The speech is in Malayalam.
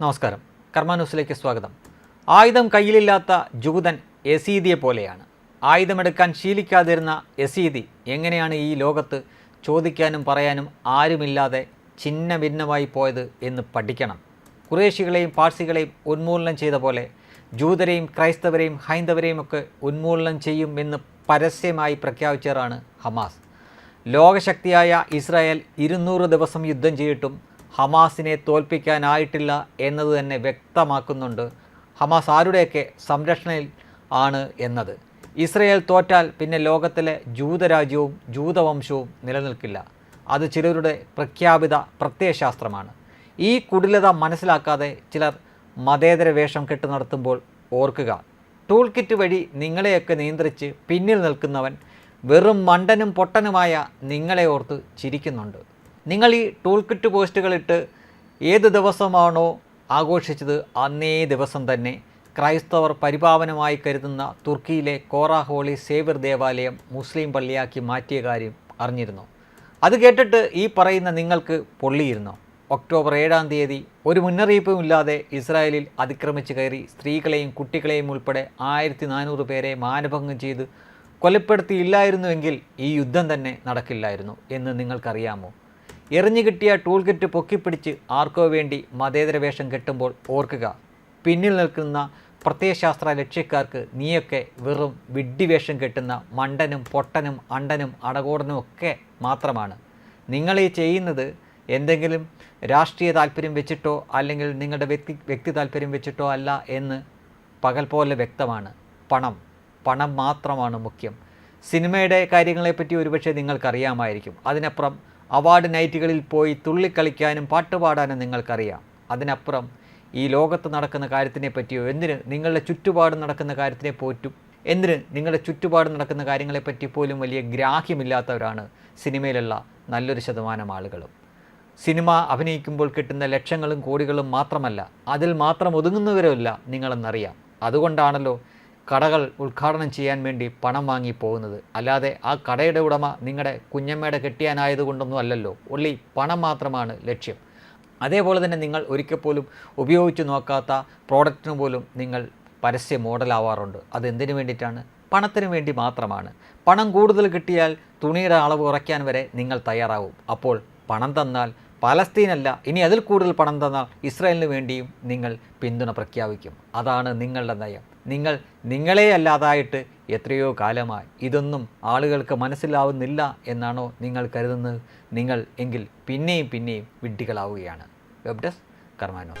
നമസ്കാരം. കർമാന്യൂസിലേക്ക് സ്വാഗതം. ആയുധം കയ്യിലില്ലാത്ത ജൂതൻ എസീദിയെ പോലെയാണ്. ആയുധമെടുക്കാൻ ശീലിക്കാതിരുന്ന എസീദി എങ്ങനെയാണ് ഈ ലോകത്ത് ചോദിക്കാനും പറയാനും ആരുമില്ലാതെ ചിന്ന ഭിന്നമായി പോയത് എന്ന് പഠിക്കണം. കുറേശികളെയും പാഴ്സികളെയും ഉന്മൂലനം ചെയ്ത പോലെ ജൂതരെയും ക്രൈസ്തവരെയും ഹൈന്ദവരെയും ഒക്കെ ഉന്മൂലനം ചെയ്യും എന്ന് പരസ്യമായി പ്രഖ്യാപിച്ചവരാണ് ഹമാസ്. ലോകശക്തിയായ ഇസ്രായേൽ ഇരുന്നൂറ് ദിവസം യുദ്ധം ചെയ്തിട്ടും ഹമാസിനെ തോൽപ്പിക്കാനായിട്ടില്ല എന്നത് തന്നെ വ്യക്തമാക്കുന്നുണ്ട്. ഹമാസ് ആരുടെയൊക്കെ സംരക്ഷണയിൽ ആണ് എന്നത്? ഇസ്രയേൽ തോറ്റാൽ പിന്നെ ലോകത്തിലെ ജൂതരാജ്യവും ജൂതവംശവും നിലനിൽക്കില്ല. അത് ചിലരുടെ പ്രഖ്യാപിത പ്രത്യയശാസ്ത്രമാണ്. ഈ കുടിലത മനസ്സിലാക്കാതെ ചിലർ മതേതര വേഷം കെട്ടു നടത്തുമ്പോൾ ഓർക്കുക ടൂൾ കിറ്റ് വഴി നിങ്ങളെയൊക്കെ നിയന്ത്രിച്ച് പിന്നിൽ നിൽക്കുന്നവൻ വെറും മണ്ടനും പൊട്ടനുമായ നിങ്ങളെ ഓർത്ത് ചിരിക്കുന്നുണ്ട്. നിങ്ങൾ ഈ ടൂൾ കിറ്റ് പോസ്റ്റുകളിട്ട് ഏത് ദിവസമാണോ ആഘോഷിച്ചത് അന്നേ ദിവസം തന്നെ ക്രൈസ്തവർ പരിപാവനമായി കരുതുന്ന തുർക്കിയിലെ കോറ ഹോളി സേവർ ദേവാലയം മുസ്ലിം പള്ളിയാക്കി മാറ്റിയ കാര്യം അറിഞ്ഞിരുന്നു. അത് കേട്ടിട്ട് ഈ പറയുന്ന നിങ്ങൾക്ക് പൊള്ളിയിരുന്നു? ഒക്ടോബർ ഏഴാം തീയതി ഒരു മുന്നറിയിപ്പുമില്ലാതെ ഇസ്രായേലിൽ അതിക്രമിച്ച് കയറി സ്ത്രീകളെയും കുട്ടികളെയും ഉൾപ്പെടെ ആയിരത്തി നാനൂറ് പേരെ മാനഭംഗം ചെയ്ത് കൊലപ്പെടുത്തിയില്ലായിരുന്നുവെങ്കിൽ ഈ യുദ്ധം തന്നെ നടക്കില്ലായിരുന്നു എന്ന് നിങ്ങൾക്കറിയാമോ? എറിഞ്ഞു കിട്ടിയ ടൂൾ കിറ്റ് പൊക്കിപ്പിടിച്ച് ആർക്കോ വേണ്ടി മതേതര വേഷം കെട്ടുമ്പോൾ ഓർക്കുക. പിന്നിൽ നിൽക്കുന്ന പ്രത്യയശാസ്ത്ര ലക്ഷ്യക്കാർക്ക് നീയൊക്കെ വെറും വിഡ്ഢിവേഷം കെട്ടുന്ന മണ്ടനും പൊട്ടനും അണ്ടനും അടകോടനും ഒക്കെ മാത്രമാണ്. നിങ്ങളീ ചെയ്യുന്നത് എന്തെങ്കിലും രാഷ്ട്രീയ താല്പര്യം വെച്ചിട്ടോ അല്ലെങ്കിൽ നിങ്ങളുടെ വ്യക്തി വ്യക്തി താല്പര്യം വെച്ചിട്ടോ അല്ല എന്ന് പകൽ പോലെ വ്യക്തമാണ്. പണം പണം മാത്രമാണ് മുഖ്യം. സിനിമയുടെ കാര്യങ്ങളെപ്പറ്റി ഒരുപക്ഷെ നിങ്ങൾക്കറിയാമായിരിക്കും. അതിനപ്പുറം അവാർഡ് നൈറ്റുകളിൽ പോയി തുള്ളിക്കളിക്കാനും പാട്ടുപാടാനും നിങ്ങൾക്കറിയാം. അതിനപ്പുറം ഈ ലോകത്ത് നടക്കുന്ന കാര്യത്തിനെ പറ്റിയോ എന്തിന് നിങ്ങളുടെ ചുറ്റുപാട് നടക്കുന്ന കാര്യത്തിനെ പോറ്റും എന്തിന് നിങ്ങളുടെ ചുറ്റുപാട് നടക്കുന്ന കാര്യങ്ങളെപ്പറ്റി പോലും വലിയ ഗ്രാഹ്യമില്ലാത്തവരാണ് സിനിമയിലുള്ള നല്ലൊരു ശതമാനം ആളുകളും. സിനിമ അഭിനയിക്കുമ്പോൾ കിട്ടുന്ന ലക്ഷങ്ങളും കോടികളും മാത്രമല്ല അതിൽ മാത്രം ഒതുങ്ങുന്നവരുമല്ല നിങ്ങളെന്നറിയാം. അതുകൊണ്ടാണല്ലോ കടകൾ ഉദ്ഘാടനം ചെയ്യാൻ വേണ്ടി പണം വാങ്ങി പോകുന്നത്. അല്ലാതെ ആ കടയുടെ ഉടമ നിങ്ങളുടെ കുഞ്ഞമ്മയുടെ കെട്ടിയാനായതുകൊണ്ടൊന്നും അല്ലല്ലോ. ഒള്ളി പണം മാത്രമാണ് ലക്ഷ്യം. അതേപോലെ തന്നെ നിങ്ങൾ ഒരിക്കൽ പോലും ഉപയോഗിച്ച് നോക്കാത്ത പ്രോഡക്റ്റിന് പോലും നിങ്ങൾ പരസ്യ മോഡലാവാറുണ്ട്. അതെന്തിനു വേണ്ടിയിട്ടാണ്? പണത്തിന് വേണ്ടി മാത്രമാണ്. പണം കൂടുതൽ കിട്ടിയാൽ തുണിയുടെ അളവ് കുറയ്ക്കാൻ വരെ നിങ്ങൾ തയ്യാറാവും. അപ്പോൾ പണം തന്നാൽ പലസ്തീനല്ല ഇനി അതിൽ കൂടുതൽ പണം തന്നാൽ ഇസ്രായേലിന് വേണ്ടിയും നിങ്ങൾ പിന്തുണ പ്രഖ്യാപിക്കും. അതാണ് നിങ്ങളുടെ നയം. നിങ്ങൾ നിങ്ങളെ അല്ലാതായിട്ട് എത്രയോ കാലമായി. ഇതൊന്നും ആളുകൾക്ക് മനസ്സിലാവുന്നില്ല എന്നാണോ നിങ്ങൾ കരുതുന്നത്? നിങ്ങൾ എങ്കിൽ പിന്നെയും പിന്നെയും വിഡ്ഢികളാവുകയാണ്. Web desk കർമാനോ